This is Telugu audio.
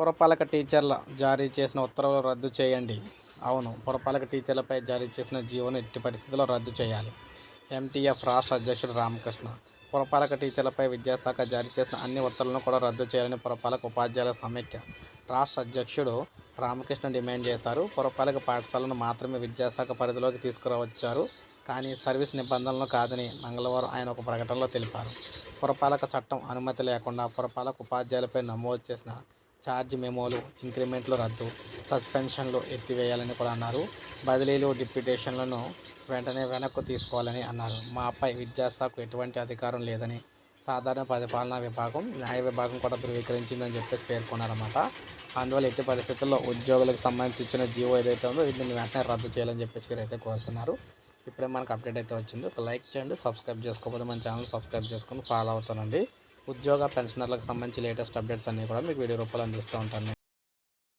పురపాలక టీచర్ల జారీ చేసిన ఉత్తర్వులు రద్దు చేయండి. అవును పురపాలక టీచర్లపై జారీ చేసిన జీవోను ఎట్టి పరిస్థితుల్లో రద్దు చేయాలి. ఎంటీఎఫ్ రాష్ట్ర అధ్యక్షుడు రామకృష్ణ పురపాలక టీచర్లపై విద్యాశాఖ జారీ చేసిన అన్ని ఉత్తర్వులను కూడా రద్దు చేయాలని పురపాలక ఉపాధ్యాయుల సమైక్య రాష్ట్ర అధ్యక్షుడు రామకృష్ణ డిమాండ్ చేశారు. పురపాలక పాఠశాలను మాత్రమే విద్యాశాఖ పరిధిలోకి తీసుకురావచ్చారు. కానీ సర్వీస్ నిబంధనలు కాదని మంగళవారం ఆయన ఒక ప్రకటనలో తెలిపారు. పురపాలక చట్టం అనుమతి లేకుండా పురపాలక ఉపాధ్యాయులపై నమోదు చేసిన ఛార్జ్ మెమోలు ఇంక్రిమెంట్లు రద్దు సస్పెన్షన్లు ఎత్తివేయాలని కూడా అన్నారు. బదిలీలు డిప్యూటేషన్లను వెంటనే వెనక్కు తీసుకోవాలని అన్నారు. మాపై విద్యాశాఖకు ఎటువంటి అధికారం లేదని సాధారణ పరిపాలనా విభాగం న్యాయ విభాగం కూడా ధృవీకరించిందని చెప్పేసి పేర్కొన్నారన్నమాట. అందువల్ల ఎట్టి పరిస్థితుల్లో ఉద్యోగులకు సంబంధించి ఇచ్చిన జీవో ఏదైతే ఉందో వీటిని వెంటనే రద్దు చేయాలని చెప్పేసి వీరైతే కోరుతున్నారు. ఇప్పుడే మనకు అప్డేట్ అయితే వచ్చింది. ఒక లైక్ చేయండి సబ్స్క్రైబ్ చేసుకోకపోతే మన ఛానల్ సబ్స్క్రైబ్ చేసుకొని ఫాలో అవుతానండి. ఉద్యోగ పెన్షనర్లకు సంబంధించి లేటెస్ట్ అప్డేట్స్ అన్నీ కూడా మీకు వీడియో రూపాయలు అందిస్తూ ఉంటాను.